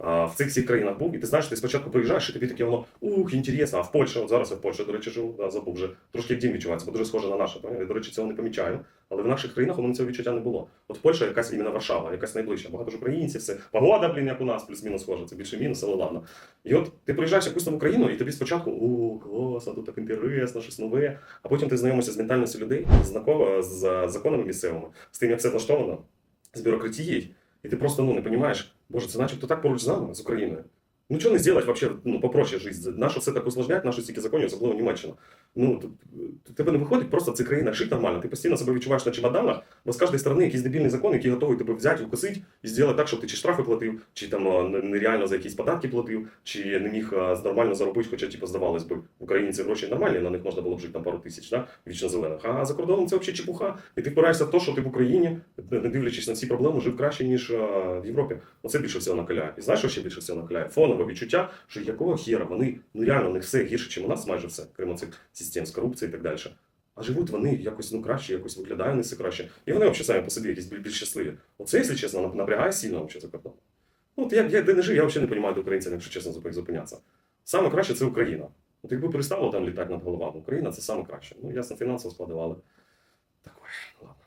В цих всіх країнах був, і ти знаєш, ти спочатку приїжджаєш, і тобі таке воно ух, інтересно, а в Польщі, от зараз я в Польщі, до речі, живу, да, забув вже трошки як дім відчувається, бо дуже схоже на наше. Я, до речі, цього не помічаю. Але в наших країнах у мене цього відчуття не було. От Польща якась іменно Варшава, якась найближча. Багато ж українців, все. Погода, блін, як у нас, плюс-мінус схоже, це більше мінус, але ладно. І от ти приїжджаєш в якусь там Україну, і тобі спочатку о, класно, тут так інтересно, щось нове. А потім ти знайомишся з ментальністю людей, з, знако- з законами місцевими, з тим, як все влаштовано, з бюрократією, ти просто ну, не понимаешь, боже, це начебто так поруч з нами, з Україною. Ну чого не зробити взагалі, ну, попроще життя? Нащо все так усложнять, нашу стільки законів, особливо Німеччина. Ну, тебе не виходить просто в цих країнах жити нормально. Ти постійно себе відчуваєш на чемоданах, бо з кожної сторони якийсь дебільний закон, який готовий тебе взяти, укусити і зробити так, щоб ти чи штрафи платив, чи там нереально за якісь податки платив, чи не міг нормально заробити, хоча типу, здавалось би, в Україні ці гроші нормальні, на них можна було б жити там пару тисяч, да? вічно зелених. А за кордоном це взагалі чепуха. І ти впираєшся в те, що ти в Україні, не дивлячись на ці проблеми, жив краще, ніж в Європі. Оце більше всього накаляє. І знаєш, що ще більше всього накаляє? Фонове відчуття, що якого хіра вони, ну реально, у все гірше, ніж у нас, майже все, крім цих систем з корупцією і так далі. А живуть вони якось ну краще, якось виглядає не все краще. І вони взагалі самі по собі якісь більш, щасливі. Оце, якщо чесно, напрягає сильно взагалі за кордон. Ну, от я, я де не жив, я взагалі не розумію до українців, якщо чесно, зуп- зупинятися. Саме краще це Україна. От якби перестало там літати над головами, Україна це саме краще. Ну, ясно, фінансово складували. Такое, ладно.